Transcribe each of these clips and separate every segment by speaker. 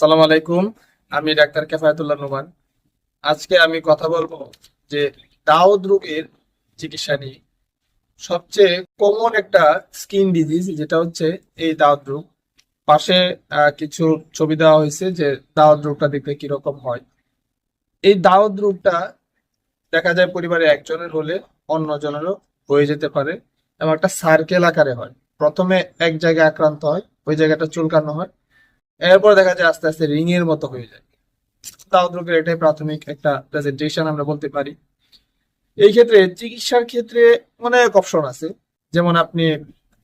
Speaker 1: সালাম আলাইকুম, আমি ডাক্তার কেফায়তুল্লাহ নোমান। আজকে আমি কথা বলব যে দাউদ রোগের চিকিৎসা নিয়ে। সবচেয়ে কমন একটা স্কিন ডিজিজ যেটা হচ্ছে এই দাউদ রোগ। পাশে কিছু ছবি দেওয়া হয়েছে যে দাউদ রোগটা দেখতে কীরকম হয়। এই দাউদ রোগটা দেখা যায় পরিবারে একজনের হলে অন্যজনেরও হয়ে যেতে পারে এবং একটা সার্কেল আকারে হয়। প্রথমে এক জায়গায় আক্রান্ত হয়, ওই জায়গাটা চুলকানো হয়। এরপর দেখা যায় আস্তে আস্তে রিং এর মতো হয়ে যায়। দাউদ রোগের এটাই প্রাথমিক একটা প্রেজেন্টেশন আমরা বলতে পারি। এই ক্ষেত্রে চিকিৎসার ক্ষেত্রে অনেক অপশন আছে। যেমন আপনি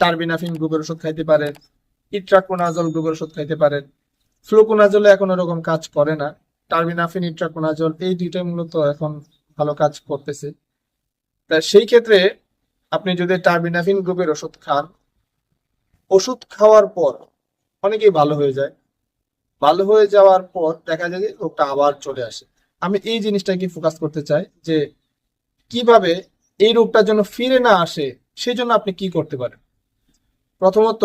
Speaker 1: টার্বিনাফিন গ্রুপের ওষুধ খাইতে পারেন ইট্রাকোনাজল গ্রুপের ওষুধ খাইতে পারেন। ফ্লুকোনাজলে এখন ওরকম কাজ করে না। টার্বিনাফিন ইট্রাকোনাজল এই দুইটাই মূলত এখন ভালো কাজ করতেছে। তা সেই ক্ষেত্রে আপনি যদি টার্বিনাফিন গ্রুপের ওষুধ খান, ওষুধ খাওয়ার পর অনেকেই ভালো হয়ে যায়। ভালো হয়ে যাওয়ার পর দেখা যায় যে রোগটা আবার চলে আসে। আমি এই জিনিসটাকে ফোকাস করতে চাই যে কীভাবে এই রোগটার জন্য ফিরে না আসে সেই জন্য আপনি কি করতে পারেন? প্রথমত,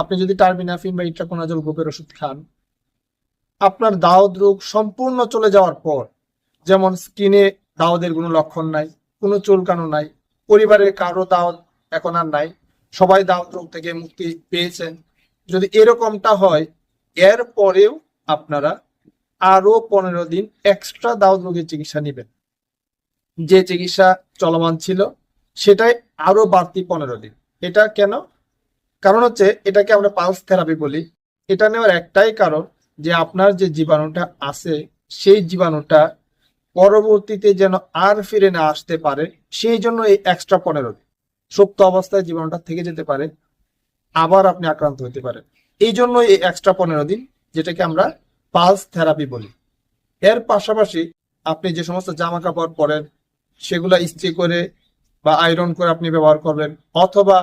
Speaker 1: আপনি যদি টার্বিনাফিন বা ইট্রাকোনাজল গ্রুপের ওষুধ খান, আপনার দাউদ রোগ সম্পূর্ণ চলে যাওয়ার পর, যেমন স্কিনে দাওদের কোনো লক্ষণ নাই, কোনো চুলকানো নাই, পরিবারের কারও দাউদ এখন আর নাই, সবাই দাওদ রোগ থেকে মুক্তি পেয়েছেন, যদি এরকমটা হয় এর পরেও আপনারা আরও পনেরো দিন এক্সট্রা দাউদ রোগের চিকিৎসা নেবেন। যে চিকিৎসা চলমান ছিল, সেটাই আরও বাড়তি পনেরো দিন। এটা কেন? কারণ হচ্ছে এটাকে আমরা পালস থেরাপি বলি। এটা নেওয়ার একটাই কারণ যে আপনার যে জীবাণুটা আছে, সেই জীবাণুটা পরবর্তীতে যেন আর ফিরে না আসতে পারে, সেই জন্য এই এক্সট্রা পনেরো দিন। সুপ্ত অবস্থায় জীবাণুটা থেকে যেতে পারে, আবার আপনি আক্রান্ত হতে পারেন। এই জন্য এই এক্সট্রা পনেরো দিন যেটাকে আমরা পালস থেরাপি বলি। এর পাশাপাশি আপনি যে সমস্ত জামা কাপড় পরেন, সেগুলা ইস্ত্রি করে বা আয়রন করে আপনি ব্যবহার করবেন, অথবা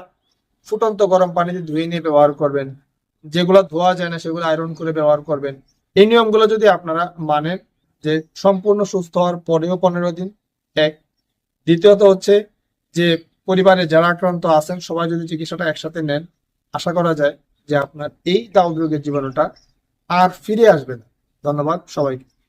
Speaker 1: ফুটন্ত গরম পানিতে ধুয়ে নিয়ে ব্যবহার করবেন, যেগুলো ধোয়া যায় না সেগুলো আয়রন করে ব্যবহার করবেন। এই নিয়মগুলো যদি আপনারা মানেন যে সম্পূর্ণ সুস্থ হওয়ার পরেও পনেরো দিন, এক। দ্বিতীয়ত হচ্ছে যে পরিবারে যারা আক্রান্ত আছেন, সবাই যদি চিকিৎসাটা একসাথে নেন, আশা করা যায় যে আপনার এই দাউদ রোগের জীবাণুটা আর ফিরে আসবে না। ধন্যবাদ সবাইকে।